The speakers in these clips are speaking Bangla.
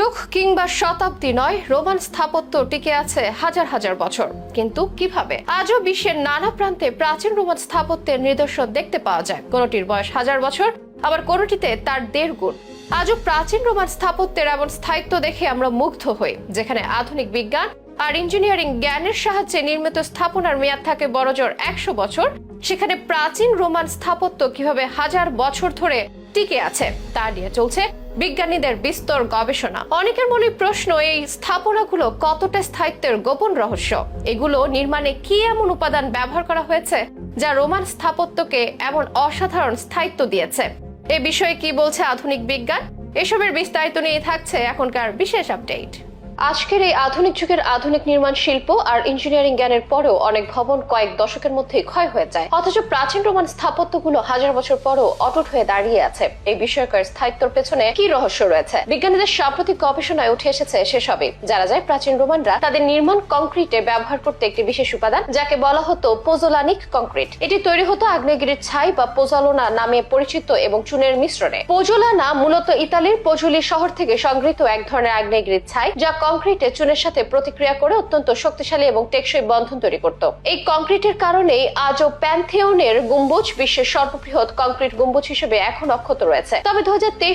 যুগ কিংবা শতাব্দী নয়, রোমান স্থাপত্য টিকে আছে হাজার হাজার বছর। কিন্তু কীভাবে? আজও বিশ্বের নানা প্রান্তে প্রাচীন রোমান স্থাপত্যের নিদর্শন দেখতে পাওয়া যায়। কোনটির বয়স হাজার বছর, আবার কোনটিতে তার দেড় গুণ। আজও প্রাচীন রোমান স্থাপত্যের এমন স্থায়িত্ব দেখে আমরা মুগ্ধ হই, যেখানে আধুনিক বিজ্ঞান আর ইঞ্জিনিয়ারিং জ্ঞানের সাহায্যে নির্মিত স্থাপনার মেয়াদ থাকে বড়জোর একশো বছর। সেখানে প্রাচীন রোমান স্থাপত্য কীভাবে হাজার বছর ধরে টিকে আছে। তা নিয়ে চলছে বিজ্ঞানীদের বিস্তর গবেষণা। অনেকের মনে প্রশ্ন, এই স্থাপনাগুলো কতটা স্থায়িত্বের গোপন রহস্য? এগুলো নির্মাণে কি এমন উপাদান ব্যবহার করা হয়েছে যা রোমান স্থাপত্যকে এমন অসাধারণ স্থায়িত্ব দিয়েছে? এ বিষয়ে কি বলছে আধুনিক বিজ্ঞান? এসবের বিস্তারিত নিয়ে থাকছে এখনকার বিশেষ আপডেট। আজকের এই আধুনিক যুগের আধুনিক নির্মাণ শিল্প আর ইঞ্জিনিয়ারিং জ্ঞানের পরেও অনেক ভবন কয়েক দশকের মধ্যেই ক্ষয় হয়ে যায়। অথচ প্রাচীন রোমান স্থাপত্যগুলো হাজার বছর পরও অটুট হয়ে দাঁড়িয়ে আছে। এই বিষয়কার স্থায়িত্বর পেছনে কি রহস্য রয়েছে? বিজ্ঞানীদের সাম্প্রতিক গবেষণায় উঠে এসেছে সেসবই। যারা যায়, প্রাচীন রোমানরা তাদের নির্মাণ কংক্রিটে ব্যবহার করতে একটি বিশেষ উপাদান, যাকে বলা হতো পোজোলানিক কংক্রিট। এটি তৈরি হতো আগ্নেয়গিরির ছাই বা পোজালোনা নামে পরিচিত এবং চুনের মিশ্রণে। পোজোলানা মূলত ইতালির পোজুলি শহর থেকে সংগৃহীত এক ধরনের আগ্নেয়গিরির ছাই, যা কংক্রিটে চুনের সাথে প্রতিক্রিয়া করে অত্যন্ত শক্তিশালী এবং টেকসই বন্ধন তৈরি করত। এই কংক্রিটের কারণেই আজও প্যান্থেওনের গম্বুজ বিশ্বের সর্ববৃহৎ কংক্রিট গম্বুজ হিসেবে এখন অক্ষত রয়েছে। তবে দু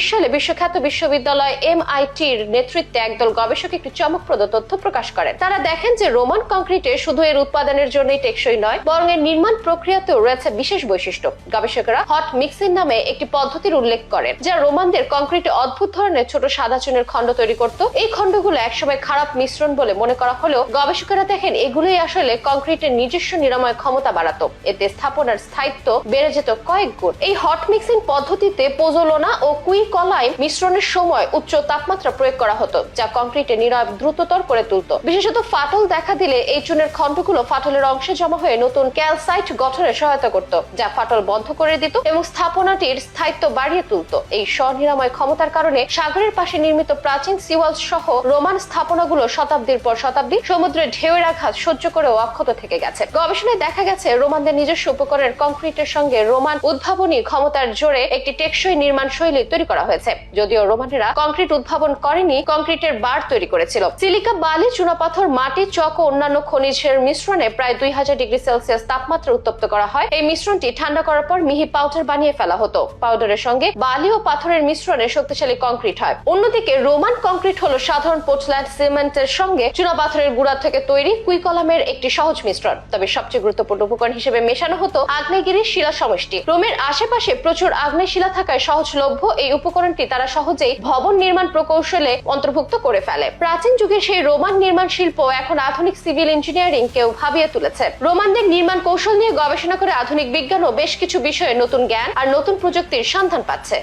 সালে বিশ্বখ্যাত বিশ্ববিদ্যালয় এমআইটির নেতৃত্বে একদল গবেষক একটি চমকপ্রদ তথ্য প্রকাশ করেন। তারা দেখেন যে রোমান কংক্রিটে শুধু এর উৎপাদনের জন্যই টেকসই নয়, বরং এর নির্মাণ প্রক্রিয়াতেও রয়েছে বিশেষ বৈশিষ্ট্য। গবেষকরা হট মিক্সিং নামে একটি পদ্ধতির উল্লেখ করেন, যা রোমানদের কংক্রিটে অদ্ভুত ধরনের ছোট সাদা চুনের খণ্ড তৈরি করত। এই খণ্ডগুলো একসময় খারাপ মিশ্রণ বলে মনে করা হলেও গবেষকেরা দেখেন এগুলোই আসলে কংক্রিটের নিজস্ব নিরাময় ক্ষমতা বাড়াতো। এতে স্থাপনার স্থায়িত্ব বেড়ে যেত কয়েক গুণ। এই হট মিক্সিং পদ্ধতিতে পোজোলোনা ও কুই কলাইন মিশ্রণের সময় উচ্চ তাপমাত্রা প্রয়োগ করা হতো, যা কংক্রিটে নিরব দ্রুততর করে তুলত। বিশেষত ফাটল দেখা দিলে এই চুনের খণ্ডগুলো ফাটলের অংশে জমা হয়ে নতুন ক্যালসাইট গঠনে সহায়তা করত, যা ফাটল বন্ধ করে দিত এবং স্থাপনাটির স্থায়িত্ব বাড়িয়ে তুলত। এই স্বনিরাময় ক্ষমতার কারণে সাগরের পাশে নির্মিত প্রাচীন সিওয়াল সহ রোমান স্থাপনাগুলো শতাব্দীর পর শতাব্দী সমুদ্রের ঢেউয়ের আঘাত সহ্য করেও অক্ষত থেকে গেছে। গবেষণায় দেখা গেছে, রোমানদের নিজস্ব উপকরণের কংক্রিটের সঙ্গে রোমান উদ্ভাবনী ক্ষমতার জোরে একটি টেকসই নির্মাণ শৈলী তৈরি করা হয়েছে। যদিও রোমানেরা কংক্রিট উদ্ভাবন করেনি, কংক্রিটের বার তৈরি করেছিল। সিলিকা বালি, চুনাপাথর, মাটি, চক ও অন্যান্য খনিজের মিশ্রণে প্রায় দুই হাজার ডিগ্রি সেলসিয়াস তাপমাত্রা উত্তপ্ত করা হয়। এই মিশ্রণটি ঠান্ডা করার পর মিহি পাউডার বানিয়ে ফেলা হতো। পাউডারের সঙ্গে বালি ও পাথরের মিশ্রণে শক্তিশালী কংক্রিট হয়। অন্যদিকে রোমান কংক্রিট হলো সাধারণ পোর্টল্যান্ড সিমেন্টের সঙ্গে চুনা পাথরের গুঁড়া থেকে তৈরি কুইকলামের একটি সহজ মিশ্রণ। তবে সবচেয়ে গুরুত্বপূর্ণ উপকরণ হিসেবে মেশানো হতো আগ্নেয়গিরির শিলা সমষ্টি। রোমের আশেপাশে প্রচুর আগ্নেয় শিলা থাকায় সহজলভ্য এই উপকরণটি তারা সহজেই ভবন নির্মাণ প্রকৌশলে অন্তর্ভুক্ত করে ফেলে। প্রাচীন যুগের সেই রোমান নির্মাণ শিল্প এখন আধুনিক সিভিল ইঞ্জিনিয়ারিং কেউ ভাবিয়ে তুলেছে। রোমানদের নির্মাণ কৌশল নিয়ে গবেষণা করে আধুনিক বিজ্ঞান ও বেশ কিছু বিষয়ে নতুন জ্ঞান আর নতুন প্রযুক্তির সন্ধান পাচ্ছে।